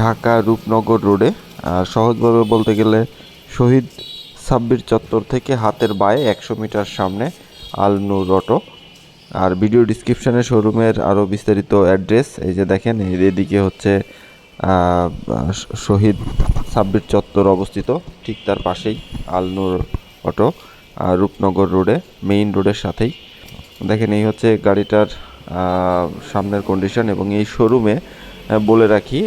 ঢাকা রূপনগর রোডে। সহজভাবে বলতে গেলে শহীদ সাব্বির চত্বর থেকে হাতের বায়ে একশো মিটার সামনে আলনুর অটো। আর ভিডিও ডিসক্রিপশানে শোরুমের আরও বিস্তারিত অ্যাড্রেস, এই যে দেখেন এদিকে হচ্ছে শহীদ সাব্বির চত্বর অবস্থিত, ঠিক তার পাশেই আলনুর অটো আর রূপনগর রোডে, মেইন রোডের সাথেই। দেখেন, এই হচ্ছে গাড়িটার সামনের কন্ডিশন এবং এই শোরুমে বলে রাখি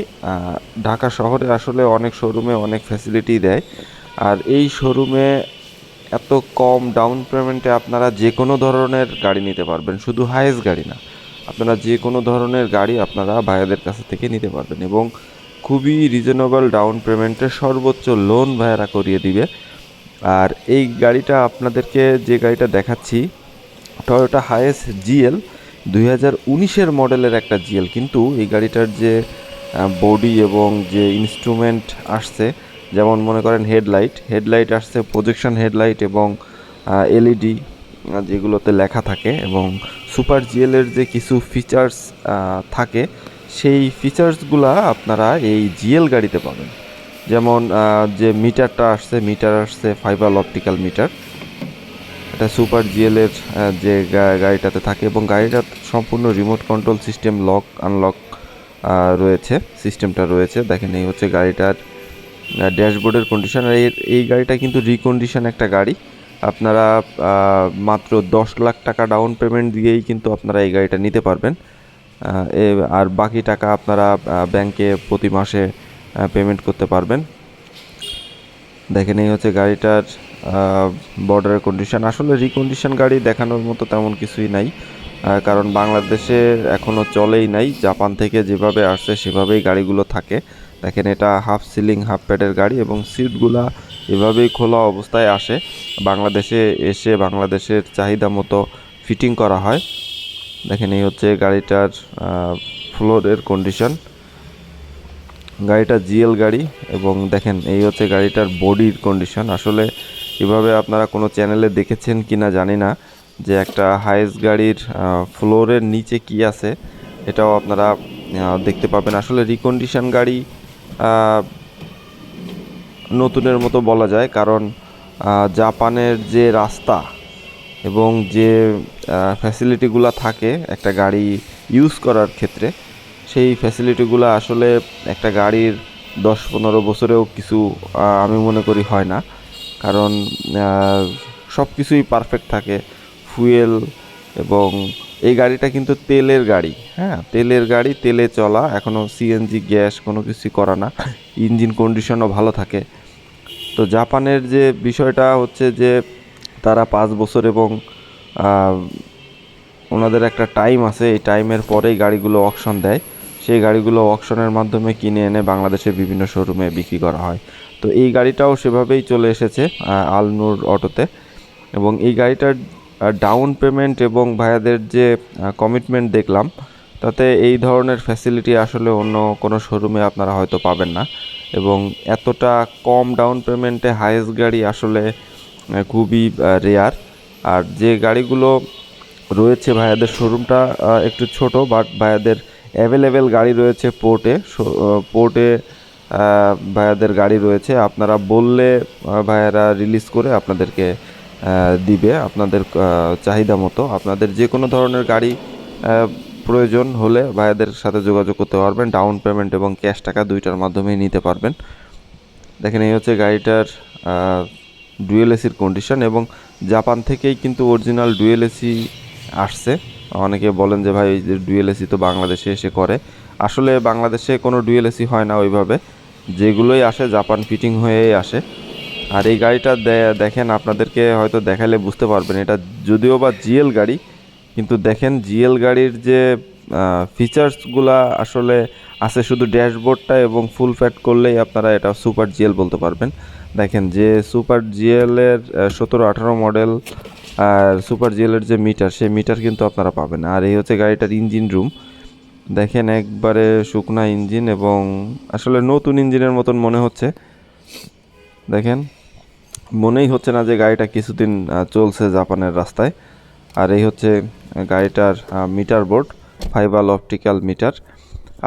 ঢাকা শহরে আসলে অনেক শোরুমে অনেক ফ্যাসিলিটি দেয়। আর এই শোরুমে এত কম ডাউন পেমেন্টে আপনারা যে কোনো ধরনের গাড়ি নিতে পারবেন, শুধু হাইয়েস্ট গাড়ি না, আপনারা যে কোনো ধরনের গাড়ি আপনারা ভাইয়াদের কাছে থেকে নিতে পারবেন এবং খুবই রিজনেবল ডাউন পেমেন্টে সর্বোচ্চ লোন ভাইয়ারা করিয়ে দিবে। আর এই গাড়িটা আপনাদেরকে যে গাড়িটা দেখাচ্ছি টয়োটা হায়েস জিএল দুই হাজার উনিশের মডেলের একটা জিএল, কিন্তু এই গাড়িটার যে বডি এবং যে ইনস্ট্রুমেন্ট আসছে, যেমন মনে করেন হেডলাইট হেডলাইট আসছে প্রজেকশন হেডলাইট এবং এলইডি যেগুলোতে লেখা থাকে এবং সুপার জিএলের যে কিছু ফিচার্স থাকে, সেই ফিচার্সগুলা আপনারা এই জিএল গাড়িতে পাবেন। যেমন যে মিটারটা আসছে মিটার আসছে ফাইবার অপটিক্যাল মিটার এটা সুপার জিএলের যে গাড়িটাতে থাকে এবং গাড়িটা সম্পূর্ণ remote control system lock unlock রয়েছে সিস্টেমটা রয়েছে। দেখেন এই হচ্ছে গাড়িটার ড্যাশবোর্ডের কন্ডিশন আর এই গাড়িটা কিন্তু রিকন্ডিশন একটা গাড়ি। আপনারা মাত্র দশ লাখ টাকা ডাউন পেমেন্ট দিয়েই কিন্তু আপনারা এই গাড়িটা নিতে পারবেন। আর বাকি টাকা আপনারা ব্যাংকে প্রতি মাসে পেমেন্ট করতে পারবেন। দেখেন এই হচ্ছে গাড়িটার বর্ডারের কন্ডিশন আসলে রিকন্ডিশন গাড়ি দেখানোর মতো তেমন কিছুই নাই কারণ বাংলাদেশে এখনও চলেই নাই। জাপান থেকে যেভাবে আসছে, সেভাবেই গাড়িগুলো থাকে। দেখেন, এটা হাফ সিলিং হাফ প্যাডের গাড়ি এবং সিটগুলা এভাবেই খোলা অবস্থায় আসে। বাংলাদেশে এসে বাংলাদেশের চাহিদা মতো ফিটিং করা হয়। দেখেন, এই হচ্ছে গাড়িটার ফ্লোরের কন্ডিশন গাড়িটা জিএল গাড়ি এবং দেখেন, এই হচ্ছে গাড়িটার বডির কন্ডিশন আসলে এভাবে আপনারা কোনো চ্যানেলে দেখেছেন কি না জানি না, যে একটা হাইস্ট গাড়ির ফ্লোরের নিচে কি আছে, এটাও আপনারা দেখতে পাবেন। আসলে রিকন্ডিশন গাড়ি নতুনের মতো বলা যায়, কারণ জাপানের যে রাস্তা এবং যে ফ্যাসিলিটিগুলো থাকে একটা গাড়ি ইউজ করার ক্ষেত্রে, সেই ফ্যাসিলিটিগুলো আসলে একটা গাড়ির দশ পনেরো বছরেও কিছু আমি মনে করি হয় না। কারণ সব কিছুই পারফেক্ট থাকে। ফুয়েল এবং এই গাড়িটা কিন্তু তেলের গাড়ি হ্যাঁ? তেলের গাড়ি, তেলে চলা এখনও সিএনজি গ্যাস কোনো কিছুই করা না। ইঞ্জিন কন্ডিশনও ভালো থাকে। তো জাপানের যে বিষয়টা হচ্ছে যে, তারা পাঁচ বছর এবং ওনাদের একটা টাইম আছে, এই টাইমের পরেই গাড়িগুলো অকশন দেয়। সেই গাড়িগুলো অকশনের মাধ্যমে কিনে এনে বাংলাদেশের বিভিন্ন শোরুমে বিক্রি করা হয়। তো এই গাড়িটাও সেভাবেই চলে এসেছে আলনুর অটোতে। এবং এই গাড়িটার ডাউন পেমেন্ট এবং ভাইয়াদের যে কমিটমেন্ট দেখলাম, তাতে এই ধরনের ফ্যাসিলিটি আসলে অন্য কোনো শোরুমে আপনারা হয়তো পাবেন না। এবং এতটা কম ডাউন পেমেন্টে হাইয়েস্ট গাড়ি আসলে খুবই রেয়ার আর যে গাড়িগুলো রয়েছে ভাইয়াদের শোরুমটা একটু ছোট বাট ভাইয়াদের অ্যাভেলেবেল গাড়ি রয়েছে পোর্টে পোর্টে ভাইয়াদের গাড়ি রয়েছে। আপনারা বললে ভাইয়ারা রিলিজ করে আপনাদেরকে দিবে। আপনাদের চাহিদা মতো। আপনাদের যে কোনো ধরনের গাড়ি প্রয়োজন হলে ভাইয়াদের সাথে যোগাযোগ করতে পারবেন। ডাউন পেমেন্ট এবং ক্যাশ টাকা দুইটার মাধ্যমেই নিতে পারবেন। দেখেন, এই হচ্ছে গাড়িটার ডুয়েল এসির কন্ডিশন এবং জাপান থেকেই কিন্তু অরিজিনাল ডুয়েল এসি আসছে। অনেকে বলেন যে, ভাই ডুয়েল এসি তো বাংলাদেশে এসে করে। আসলে বাংলাদেশে কোনো ডুয়েল এসি হয় না ওইভাবে। যেগুলোই আসে, জাপান ফিটিং হয়েই আসে। আর এই গাড়িটা দেখেন, আপনাদেরকে হয়তো দেখালে বুঝতে পারবেন। এটা যদিও বা জিএল গাড়ি, কিন্তু দেখেন, জিএল গাড়ির যে ফিচার্সগুলা আসলে আছে শুধু ড্যাশবোর্ডটা এবং ফুল ফ্যাট করলেই আপনারা এটা সুপার জিএল বলতে পারবেন। দেখেন যে সুপার জিএলের সতেরো, আঠারো মডেল আর সুপার জিএলের যে মিটার সেই মিটার কিন্তু আপনারা পাবেন। আর এই হচ্ছে গাড়িটার ইঞ্জিন রুম দেখেন একবারে শুকনা ইঞ্জিন এবং আসলে নতুন ইঞ্জিনের মতন মনে হচ্ছে। দেখেন, মনেই হচ্ছে না যে গাড়িটা কিছুদিন চলছে জাপানের রাস্তায়। আর এই হচ্ছে গাড়িটার meter board fiber optical meter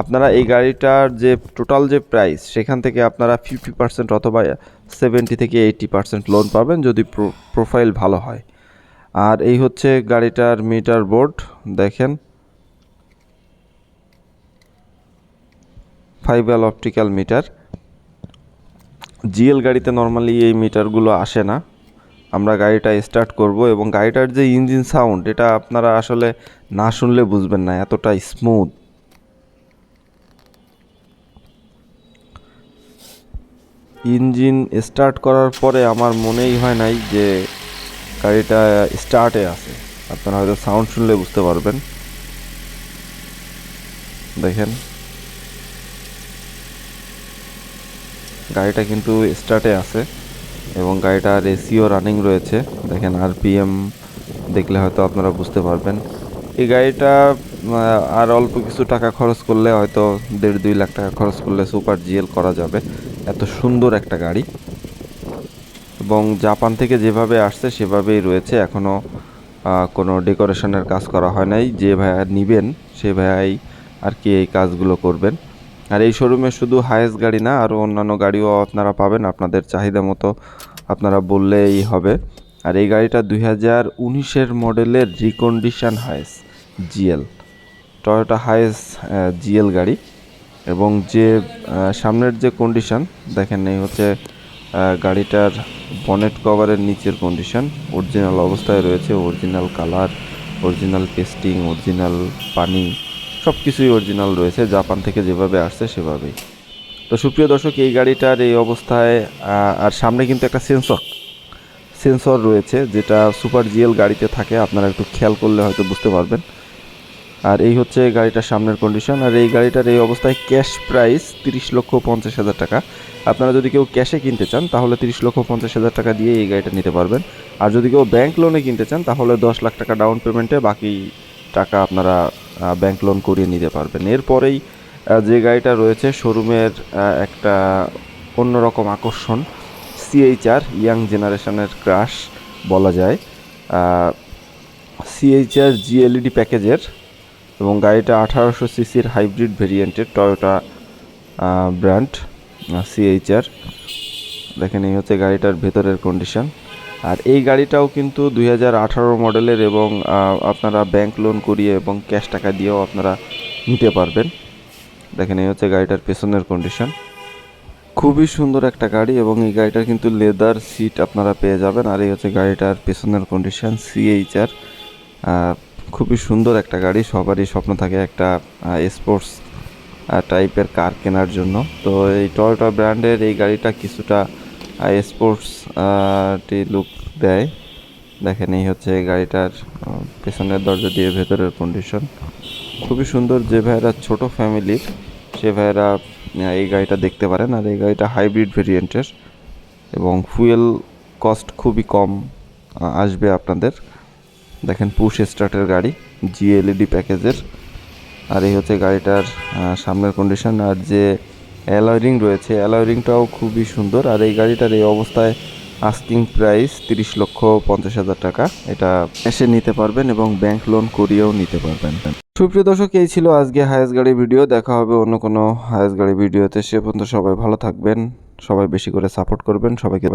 আপনারা এই গাড়িটার যে টোটাল যে প্রাইস সেখান থেকে আপনারা ফিফটি পার্সেন্ট অথবা সেভেন্টি থেকে এইটি পার্সেন্ট লোন পাবেন যদি প্রোফাইল ভালো হয়। আর এই হচ্ছে গাড়িটার মিটার বোর্ড দেখেন। ফাইবার অপটিক্যাল মিটার জিএল গাড়িতে নর্মালি এই মিটারগুলো আসে না। আমরা গাড়িটা স্টার্ট করব এবং গাড়িটার যে ইঞ্জিন সাউন্ড এটা আপনারা আসলে না শুনলে বুঝবেন না, এতটা স্মুথ ইঞ্জিন স্টার্ট করার পরে আমার মনেই হয় নাই যে গাড়িটা স্টার্টে আছে। আপনারা হয়তো সাউন্ড শুনলে বুঝতে পারবেন। দেখেন। গাড়িটা কিন্তু স্টার্টে আছে। এবং গাড়িটার এসিও রানিং রয়েছে। দেখেন আরপিএম দেখলে হয়তো আপনারা বুঝতে পারবেন। এই গাড়িটা আর অল্প কিছু টাকা খরচ করলে হয়তো দেড় দুই লাখ টাকা খরচ করলে সুপার জিএল করা যাবে। এত সুন্দর একটা গাড়ি। এবং জাপান থেকে যেভাবে আসছে, সেভাবেই রয়েছে। এখনও কোনো ডেকোরেশনের কাজ করা হয় নাই। যে ভাইয়া নিবেন, সে ভাইয়াই আর কি এই কাজগুলো করবেন। আর এই শোরুমে শুধু হায়েস্ট গাড়ি না আরও অন্যান্য গাড়িও আপনারা পাবেন আপনাদের চাহিদা মতো আপনারা বললেই হবে। আর এই গাড়িটা দুই হাজার উনিশের মডেলের recondition Hiace GL Toyota Hiace GL গাড়ি। এবং যে সামনের যে কন্ডিশন দেখেন এই হচ্ছে গাড়িটার বনেট কভারের নিচের কন্ডিশন অরিজিনাল অবস্থায় রয়েছে original colour original pasting original পানি। সব কিছুই অরিজিনাল রয়েছে, জাপান থেকে যেভাবে আসছে সেভাবেই। তো সুপ্রিয় দর্শক, এই গাড়িটার এই অবস্থায় আর সামনে কিন্তু একটা সেন্সর সেন্সর রয়েছে, যেটা সুপার জিএল গাড়িতে থাকে, আপনারা একটু খেয়াল করলে হয়তো বুঝতে পারবেন। আর এই হচ্ছে গাড়িটার সামনের কন্ডিশন আর এই গাড়িটার এই অবস্থায় ক্যাশ প্রাইস তিরিশ লক্ষ পঞ্চাশ হাজার টাকা। আপনারা যদি কেউ ক্যাশে কিনতে চান, তাহলে তিরিশ লক্ষ পঞ্চাশ হাজার টাকা দিয়ে এই গাড়িটা নিতে পারবেন। আর যদি কেউ ব্যাংক লোনে কিনতে চান, তাহলে দশ লাখ টাকা ডাউন পেমেন্টে বাকি টাকা আপনারা ব্যাংক লোন করিয়ে নিতে পারবেন। এরপরেই যে গাড়িটা রয়েছে শোরুমের একটা অন্যরকম আকর্ষণ সিএইচআর ইয়াং জেনারেশনের ক্রাশ বলা যায়। সিএইচআর জিএলইডি প্যাকেজের এবং গাড়িটা আঠারোশো সিসির হাইব্রিড ভেরিয়েন্টের টয়োটা ব্র্যান্ড সিএইচআর দেখেন, এই হচ্ছে গাড়িটার ভেতরের কন্ডিশন আর এই গাড়িটাও কিন্তু দুই হাজার আঠারো মডেলের এবং আপনারা ব্যাংক লোন করিয়ে এবং ক্যাশ টাকা দিয়েও আপনারা নিতে পারবেন। দেখেন, এই হচ্ছে গাড়িটার পেছনের কন্ডিশন খুবই সুন্দর একটা গাড়ি এবং এই গাড়িটার কিন্তু লেদার সিট আপনারা পেয়ে যাবেন। আর এই হচ্ছে গাড়িটার পেছনের কন্ডিশন সিএইচআর খুবই সুন্দর একটা গাড়ি, সবারই স্বপ্ন থাকে একটা স্পোর্টস টাইপের কার কেনার জন্য। তো এই টয়োটা ব্র্যান্ডের এই গাড়িটা কিছুটা স্পোর্টস টি লুক দেয়। দেখেন, এই হচ্ছে গাড়িটার পেছনের দরজা দিয়ে ভেতরের কন্ডিশন খুবই সুন্দর যে ভাইয়েরা ছোট ফ্যামিলির সে ভাইয়েরা এই গাড়িটা দেখতে পারেন। আর এই গাড়িটা হাইব্রিড ভেরিয়েন্টের এবং ফুয়েল কস্ট খুবই কম আসবে আপনাদের। দেখেন পুশ স্টার্টের গাড়ি জিএলইডি প্যাকেজের আর এই হচ্ছে গাড়িটার সামনের কন্ডিশন আর যে অ্যালয়রিং রয়েছে। অ্যালয়রিংটাও খুবই সুন্দর। আর এই গাড়িটার এই অবস্থায় আস্কিং প্রাইস তিরিশ লক্ষ পঞ্চাশ হাজার টাকা। এটা এসে নিতে পারবেন এবং ব্যাংক লোন করিয়েও নিতে পারবেন। সুপ্রিয় দর্শক, এই ছিল আজকে হায়েস গাড়ি ভিডিও দেখা হবে অন্য কোনো হায়েস গাড়ি ভিডিওতে সে পর্যন্ত সবাই ভালো থাকবেন। সবাই বেশি করে সাপোর্ট করবেন। সবাইকে